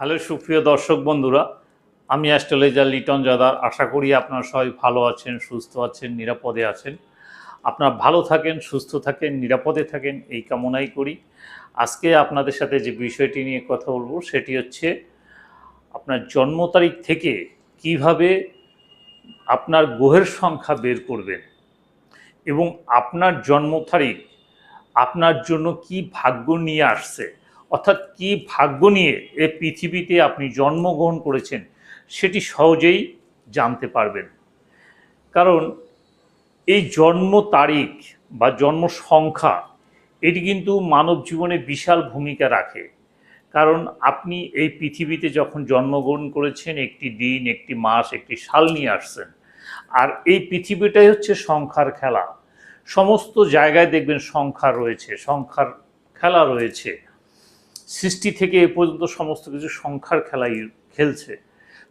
Hello, সুপ্রিয় দর্শক বন্ধুরা, আমি অ্যাস্ট্রোলজার লিটন জাদার আশা করি আপনারা সবাই ভালো আছেন, সুস্থ আছেন, নিরাপদে আছেন। আপনারা ভালো থাকেন, সুস্থ থাকেন, নিরাপদে থাকেন, এই কামনাই করি। আজকে আপনাদের সাথে যে বিষয়টি নিয়ে কথা বলব, সেটি হচ্ছে আপনার জন্ম তারিখ থেকে কীভাবে আপনার গ্রহের সংখ্যা বের করবেন এবং আপনার জন্ম তারিখ আপনার জন্য কি ভাগ্য নিয়ে আসছে। অর্থাৎ কি ভাগ্য নিয়ে এ পৃথিবীতে আপনি জন্মগ্রহণ করেছেন, সেটি সহজেই জানতে পারবেন। কারণ এই জন্ম তারিখ বা জন্ম সংখ্যা, এটি কিন্তু মানব জীবনে বিশাল ভূমিকা রাখে। কারণ আপনি এই পৃথিবীতে যখন জন্মগ্রহণ করেছেন, একটি দিন, একটি মাস, একটি সাল নিয়ে আসছেন, আর এই পৃথিবীটাই হচ্ছে সংখ্যার খেলা। সমস্ত জায়গায় দেখবেন সংখ্যা রয়েছে, সংখ্যার খেলা রয়েছে। সৃষ্টি থেকে এ পর্যন্ত সমস্ত কিছু সংখ্যার খেলাই খেলছে।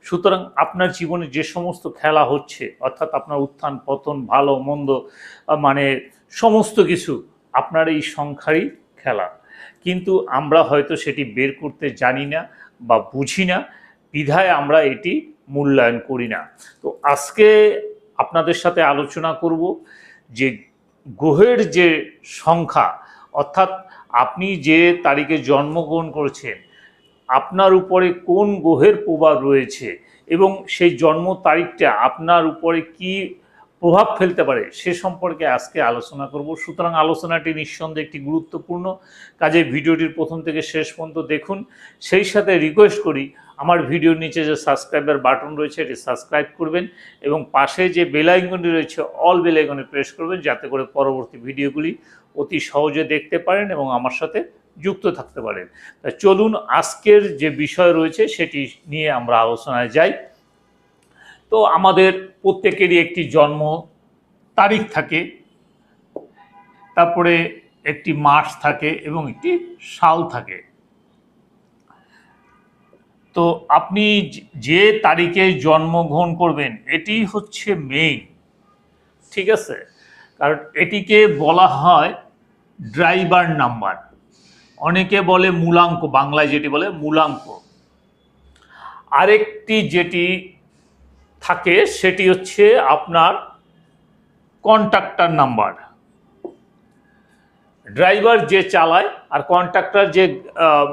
সুতরাং আপনার জীবনে যে সমস্ত খেলা হচ্ছে, অর্থাৎ আপনার উত্থান, পতন, ভালো, মন্দ মানে সমস্ত কিছু আপনার এই সংখ্যারই খেলা। কিন্তু আমরা হয়তো সেটি বের করতে জানি না বা বুঝি না, বিধায় আমরা এটি মূল্যায়ন করি না। তো আজকে আপনাদের সাথে আলোচনা করব যে গ্রহের যে সংখ্যা অর্থাৎ আপনি যে তারিখে জন্মগ্রহণ করেছেন, আপনার উপরে কোন গ্রহের প্রভাব রয়েছে এবং সেই জন্ম তারিখটা আপনার উপরে কি প্রভাব ফেলতে পারে সে সম্পর্কে আজকে আলোচনা করব। সুতরাং আলোচনাটি নিঃসন্দেহে একটি গুরুত্বপূর্ণ। কাজে ভিডিওটির প্রথম থেকে শেষ পর্যন্ত দেখুন। সেই সাথে রিকোয়েস্ট করি আমার ভিডিওর নিচে যে সাবস্ক্রাইবার বাটন রয়েছে, এটি সাবস্ক্রাইব করবেন এবং পাশে যে বেল আইকনটি রয়েছে অল বেল আইকনে প্রেস করবেন, যাতে করে পরবর্তী ভিডিওগুলি অতি সহজে দেখতে পারেন এবং আমার সাথে যুক্ত থাকতে পারেন। তা চলুন, আজকের যে বিষয় রয়েছে, সেটি নিয়ে আমরা আলোচনায় যাই। তো আমাদের প্রত্যেকেরই একটি জন্ম তারিখ থাকে, তারপরে একটি মাস থাকে এবং একটি সাল থাকে। তো আপনি যে তারিখে জন্মগ্রহণ করবেন, এটি হচ্ছে মেইন ঠিক আছে? কারণ এটিকে বলা হয় ড্রাইভার নাম্বার। অনেকে বলে মূলাঙ্ক, বাংলায় যেটি বলে মূলাঙ্ক। আরেকটি যেটি থাকে, সেটি হচ্ছে আপনার কন্ট্রাক্টর নাম্বার। ড্রাইভার যে চালায় আর কন্ট্রাক্টর যে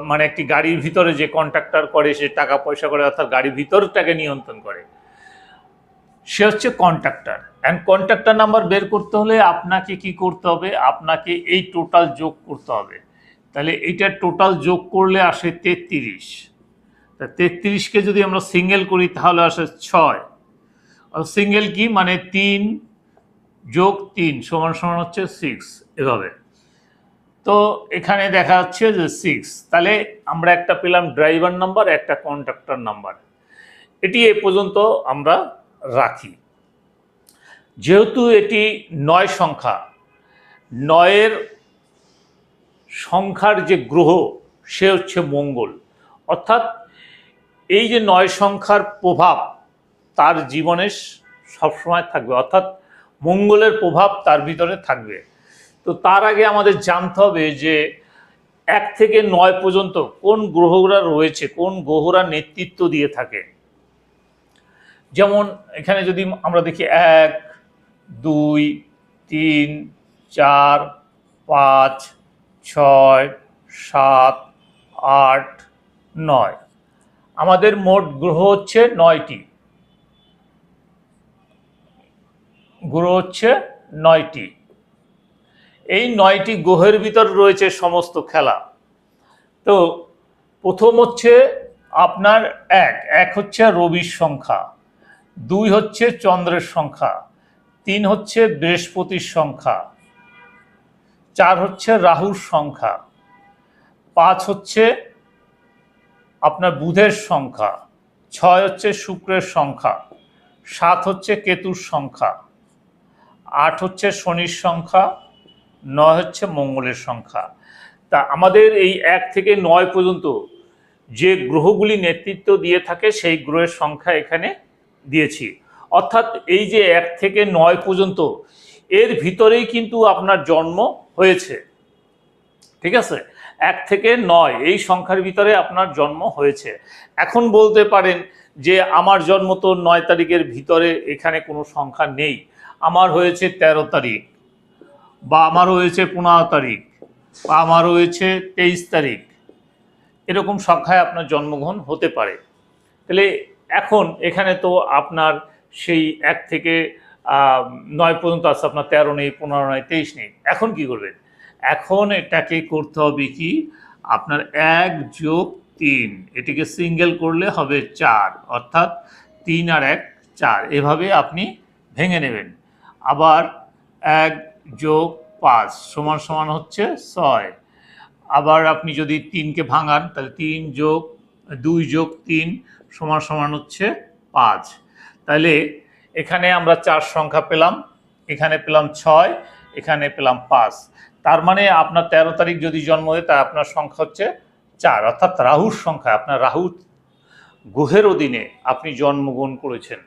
মানে একটি গাড়ির ভিতরে যে কন্ট্রাক্টর করে সে টাকা পয়সা করে অর্থাৎ গাড়ির ভিতরটাকে নিয়ন্ত্রণ করে, সে হচ্ছে কন্ট্রাক্টর। অ্যান্ড কন্ট্রাক্টর নাম্বার বের করতে হলে আপনাকে কি করতে হবে? আপনাকে এই টোটাল যোগ করতে হবে। তাহলে এইটা টোটাল যোগ করলে আসে তেত্রিশ। তা তেত্রিশকে যদি আমরা সিঙ্গেল করি তাহলে আসে ছয়। আর সিঙ্গেল কি? মানে তিন যোগ তিন সমান সমান হচ্ছে সিক্স। এভাবে। তো এখানে দেখা যাচ্ছে যে সিক্স তাহলে আমরা একটা পেলাম ড্রাইভার নাম্বার একটা কন্ট্রাক্টর নাম্বার এটি এ পর্যন্ত আমরা রাখি। যেহেতু এটি নয় সংখ্যা, নয়ের সংখ্যার যে গ্রহ, সে হচ্ছে মঙ্গল। অর্থাৎ এই যে নয় সংখ্যার প্রভাব তার জীবনে সবসময় থাকবে। অর্থাৎ মঙ্গলের প্রভাব তার ভিতরে থাকবে। তো তার আগে আমাদের জানতে হবে যে এক থেকে নয় পর্যন্ত কোন গ্রহরা রয়েছে, কোন গ্রহরা নেতৃত্ব দিয়ে থাকে। যেমন এখানে যদি আমরা দেখি এক, দুই, তিন, চার, পাঁচ, ছয়, সাত, আট, নয়। আমাদের মোট গ্রহ হচ্ছে নয়টি। গ্রহ হচ্ছে নয়টি। এই নয়টি গ্রহের ভিতর রয়েছে সমস্ত খেলা। তো প্রথম হচ্ছে আপনার এক এক হচ্ছে রবির সংখ্যা, দুই হচ্ছে চন্দ্রের সংখ্যা, তিন হচ্ছে বৃহস্পতির সংখ্যা, চার হচ্ছে রাহুর সংখ্যা, পাঁচ হচ্ছে আপনার বুধের সংখ্যা, ছয় হচ্ছে শুক্রের সংখ্যা, সাত হচ্ছে কেতুর সংখ্যা, আট হচ্ছে শনির সংখ্যা নয় হচ্ছে মঙ্গলের সংখ্যা। তা আমাদের এই এক থেকে নয় পর্যন্ত যে গ্রহগুলি নেতৃত্ব দিয়ে থাকে, সেই গ্রহের সংখ্যা এখানে দিয়েছি। অর্থাৎ এই যে এক থেকে নয় পর্যন্ত, এর ভিতরেই কিন্তু আপনার জন্ম হয়েছে। ঠিক আছে? এক থেকে নয়, এই সংখ্যার ভিতরে আপনার জন্ম হয়েছে। এখন বলতে পারেন যে আমার জন্ম তো নয় তারিখের ভিতরে এখানে কোনো সংখ্যা নেই। আমার হয়েছে ১৩ তারিখ। বা আমার হয়েছে পনেরো তারিখ, বা আমার হয়েছে তেইশ তারিখ, এরকম সংখ্যায় আপনার জন্মগ্রহণ হতে পারে। তাহলে এখন এখানে তো আপনার সেই এক থেকে নয় পর্যন্ত আছে, আপনার তেরো নেই, পনেরো নেই, তেইশ নেই। এখন কি করবেন? এখন এটাকে করতে হবে কি? আপনার এক যোগ তিন, এটিকে সিঙ্গেল করলে হবে চার, অর্থাৎ তিন আর এক, চার। এভাবে আপনি ভেঙে নেবেন। আবার এক যোগ পাঁচ, সমান সমান হচ্ছে ছয়। আবার আপনি যদি তিনকে ভাঙান, তাহলে তিন যোগ, দুই যোগ তিন, সমান সমান হচ্ছে পাঁচ। তাহলে এখানে আমরা চার সংখ্যা পেলাম, এখানে পেলাম ছয়, এখানে পেলাম পাঁচ। তার মানে আপনার তেরো তারিখ যদি জন্ম হয় তা আপনার সংখ্যা হচ্ছে চার, অর্থাৎ রাহুর সংখ্যা, আপনার রাহু, গ্রহের অধীনে আপনি জন্মগ্রহণ করেছেন।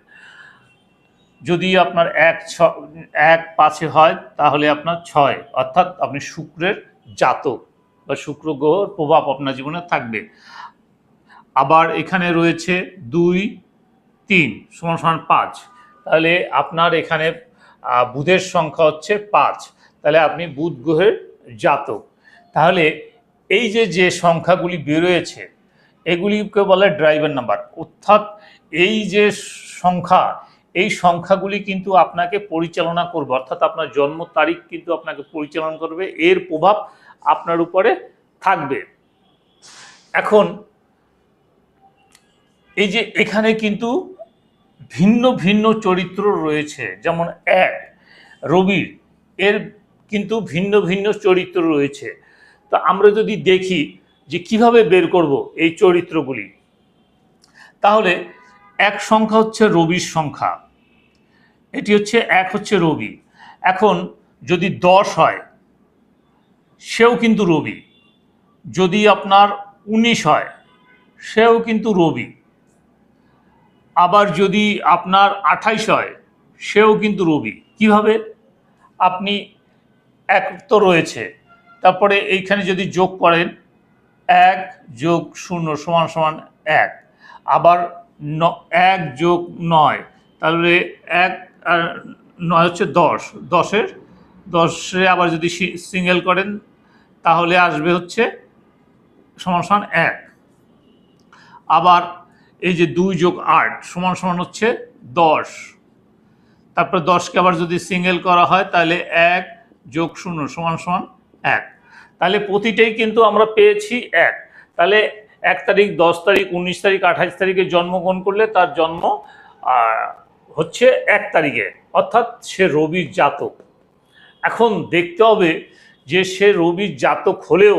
যদি আপনার এক ছ, এক পাঁচে হয়, তাহলে আপনার ছয়। অর্থাৎ আপনি শুক্রের জাতক বা শুক্র গ্রহর প্রভাব আপনার জীবনে থাকবে। আবার এখানে রয়েছে দুই, তিন, সমান সমান পাঁচ। তাহলে আপনার এখানে বুধের সংখ্যা হচ্ছে পাঁচ। তাহলে আপনি বুধ গ্রহের জাতক। তাহলে এই যে যে সংখ্যাগুলি বেরোয়েছে, এগুলিকে বলে ড্রাইভার নাম্বার। অর্থাৎ এই যে সংখ্যা এই সংখ্যাগুলি কিন্তু আপনাকে পরিচালনা করবে, অর্থাৎ আপনার জন্ম তারিখ কিন্তু আপনাকে পরিচালনা করবে, এর প্রভাব আপনার উপরে থাকবে। এখন, এই যে এখানে কিন্তু ভিন্ন ভিন্ন চরিত্র রয়েছে, যেমন এক রবির এর কিন্তু ভিন্ন ভিন্ন চরিত্র রয়েছে। তো আমরা যদি দেখি যে কীভাবে বের করব এই চরিত্রগুলি, তাহলে এক সংখ্যা হচ্ছে রবির সংখ্যা। এটি হচ্ছে, এক হচ্ছে রবি। এখন যদি দশ হয়, সেও কিন্তু রবি। যদি আপনার উনিশ হয়, সেও কিন্তু রবি। আবার যদি আপনার আঠাইশ হয়, সেও কিন্তু রবি। কীভাবে? আপনি এক তো রয়েছে। তারপরে এইখানে যদি যোগ করেন, এক যোগ শূন্য সমান সমান এক। আবার ন, এক যোগ নয়, তাহলে এক আর নয় হচ্ছে দশ। দশের। দশে আবার যদি সিঙ্গেল করেন, তাহলে আসবে হচ্ছে সমান সমান এক। আবার এই যে দুই যোগ আট, সমান সমান হচ্ছে দশ। তারপর দশকে আবার যদি সিঙ্গেল করা হয়, তাহলে এক যোগ শূন্য, সমান সমান এক। তাহলে প্রতিটাই কিন্তু আমরা পেয়েছি এক। তাহলে এক তারিখ, দশ তারিখ, উনিশ তারিখ আঠাশ তারিখে জন্মগ্রহণ করলে তার জন্ম হচ্ছে এক তারিখে, অর্থাৎ সে রবির জাতক। এখন দেখতে হবে যে সে রবির জাতক হলেও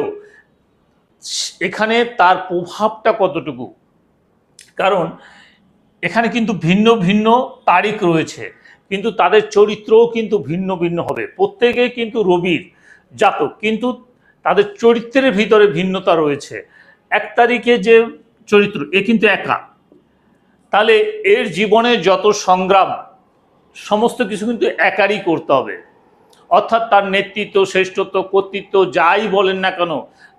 এখানে তার প্রভাবটা কতটুকু। কারণ এখানে কিন্তু ভিন্ন ভিন্ন তারিখ রয়েছে, কিন্তু তাদের চরিত্রও কিন্তু ভিন্ন ভিন্ন হবে। প্রত্যেকে কিন্তু রবির জাতক, কিন্তু তাদের চরিত্রের ভিতরে ভিন্নতা রয়েছে। এক তারিখে যে চরিত্র, এ কিন্তু একা। তাহলে এর জীবনে যত সংগ্রাম, সমস্ত কিছু কিন্তু একারই করতে হবে। অর্থাৎ তার নেতৃত্ব, শ্রেষ্ঠত্ব, কর্তৃত্ব যাই বলেন না কেন,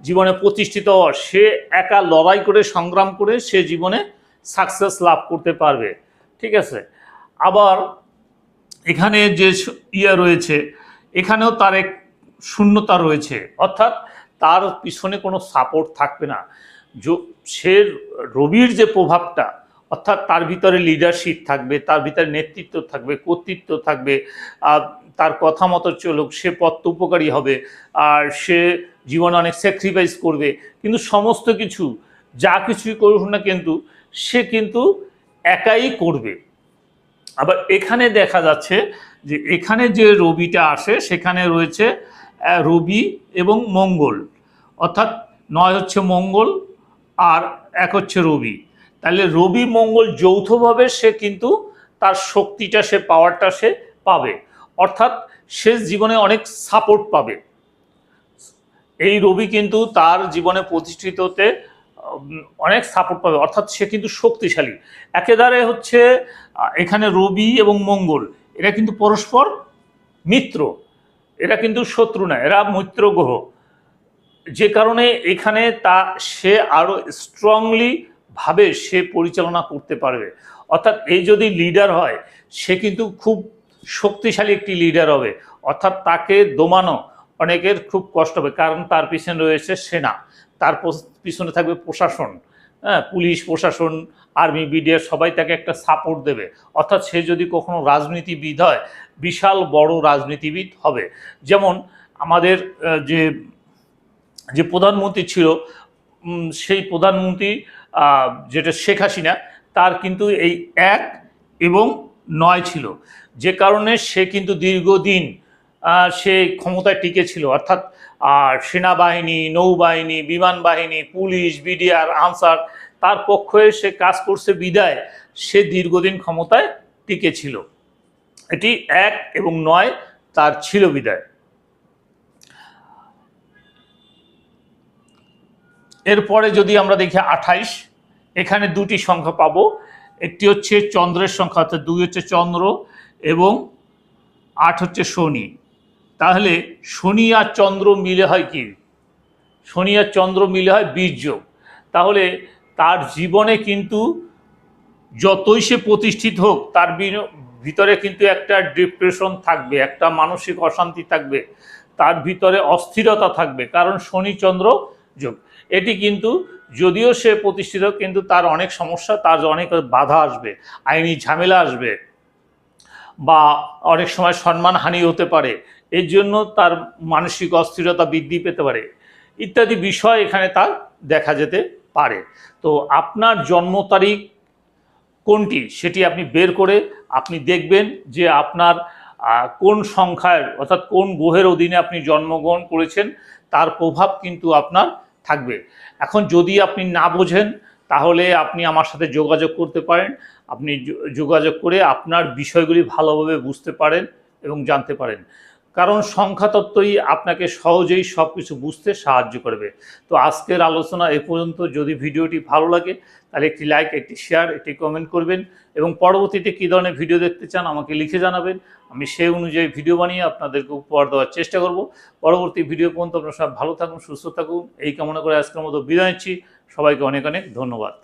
জীবনে প্রতিষ্ঠিত হওয়া সে একা লড়াই করে, সংগ্রাম করে সে জীবনে সাকসেস লাভ করতে পারবে। ঠিক আছে? আবার এখানে যে ইয়ে রয়েছে, এখানেও তার এক শূন্যতা রয়েছে। অর্থাৎ তার পিছনে কোনো সাপোর্ট থাকবে না। সে রবির যে প্রভাবটা অর্থাৎ তার ভিতরে লিডারশিপ থাকবে, তার ভিতরে নেতৃত্ব থাকবে, কর্তৃত্ব থাকবে তার কথা মতো চলুক, সে পথ উপকারী হবে, আর সে জীবনে অনেক স্যাক্রিফাইস করবে। কিন্তু সমস্ত কিছু, যা কিছুই করুক না কিন্তু সে কিন্তু একাই করবে। আবার এখানে দেখা যাচ্ছে যে, এখানে যে রবিটা আসে, সেখানে রয়েছে রবি এবং মঙ্গল। অর্থাৎ নয় হচ্ছে মঙ্গল, আর এক হচ্ছে রবি। তাহলে রবি মঙ্গল যৌথভাবে সে কিন্তু তার শক্তিটা সে পাওয়ারটা সে পাবে। অর্থাৎ সে জীবনে অনেক সাপোর্ট পাবে। এই রবি কিন্তু তার জীবনে প্রতিষ্ঠিত হতে উম, অনেক সাপোর্ট পাবে। অর্থাৎ সে কিন্তু শক্তিশালী। একেবারে হচ্ছে এখানে রবি এবং মঙ্গল এরা কিন্তু পরস্পর মিত্র। এরা কিন্তু শত্রু না এরা মৈত্র গ্রহ। যে কারণে এখানে তা সে আরও স্ট্রংলি ভাবে সে পরিচালনা করতে পারবে। অর্থাৎ এই যদি লিডার হয়, সে কিন্তু খুব শক্তিশালী একটি লিডার হবে। অর্থাৎ তাকে দমানো অনেকের খুব কষ্ট হবে, কারণ তার পিছনে রয়েছে সেনা। তার পিছনে থাকবে প্রশাসন। হ্যাঁ পুলিশ, প্রশাসন আর্মি বিডিআর সবাই তাকে একটা সাপোর্ট দেবে। অর্থাৎ সে যদি কখনো রাজনীতিবিদ হয়, বিশাল বড় রাজনীতিবিদ হবে। যেমন আমাদের যে যে প্রধানমন্ত্রী ছিল সেই প্রধানমন্ত্রী যেটা শেখ হাসিনা, তার কিন্তু এই এক এবং নয় ছিল। যে কারণে সে কিন্তু দীর্ঘদিন সে ক্ষমতায় টিকে ছিল। অর্থাৎ, আর সেনাবাহিনী, নৌবাহিনী, বিমান বাহিনী, পুলিশ, বিডিআর, আনসার, তার পক্ষে সে কাজ করছে বিদায়, সে দীর্ঘদিন ক্ষমতায় টিকে ছিল। এটি এক এবং নয় তার ছিল বিদায়। এরপরে যদি আমরা দেখি আঠাইশ, এখানে দুটি সংখ্যা পাবো। একটি হচ্ছে চন্দ্রের সংখ্যা, অর্থাৎ দুই হচ্ছে চন্দ্র এবং আট হচ্ছে শনি। তাহলে শনি আর চন্দ্র মিলে হয় কি? শনি আর চন্দ্র মিলে হয় বীর্য তাহলে তার জীবনে কিন্তু যতই সে প্রতিষ্ঠিত হোক, তার ভিতরে কিন্তু একটা ডিপ্রেশন থাকবে, একটা মানসিক অশান্তি থাকবে, তার ভিতরে অস্থিরতা থাকবে, কারণ শনি চন্দ্র যোগ। এটি কিন্তু যদিও সে প্রতিষ্ঠিত, কিন্তু তার অনেক সমস্যা, তার অনেক বাধা আসবে, আইনি ঝামেলা আসবে, বা অনেক সময় সম্মানহানি হতে পারে। এর জন্য তার মানসিক অস্থিরতা বৃদ্ধি পেতে পারে। ইত্যাদি বিষয় এখানে তার দেখা যেতে পারে। তো আপনার জন্ম তারিখ কোনটি সেটি আপনি বের করে আপনি দেখবেন যে আপনার কোন সংখ্যার অর্থাৎ কোন গ্রহের অধীনে আপনি জন্মগ্রহণ করেছেন, তার প্রভাব কিন্তু আপনার থাকবে। এখন যদি আপনি না বোঝেন, তাহলে আপনি আমার সাথে যোগাযোগ করতে পারেন। আপনি যোগাযোগ করে আপনার বিষয়গুলি ভালোভাবে বুঝতে পারেন এবং জানতে পারেন। কারণ সংখ্যাতত্ত্বই আপনাকে সহজেই সব কিছু বুঝতে সাহায্য করবে। তো আজকের আলোচনা এ পর্যন্ত। যদি ভিডিওটি ভালো লাগে, তাহলে একটি লাইক একটি শেয়ার একটি কমেন্ট করবেন এবং পরবর্তীতে কী ধরনের ভিডিও দেখতে চান আমাকে লিখে জানাবেন। আমি সেই অনুযায়ী ভিডিও বানিয়ে আপনাদেরকে উপহার দেওয়ার চেষ্টা করব। পরবর্তী ভিডিও পর্যন্ত আপনারা সব ভালো থাকুন, সুস্থ থাকুন। এই কামনা করে আজকের মতো বিদায় নিচ্ছি। সবাইকে অনেক অনেক ধন্যবাদ।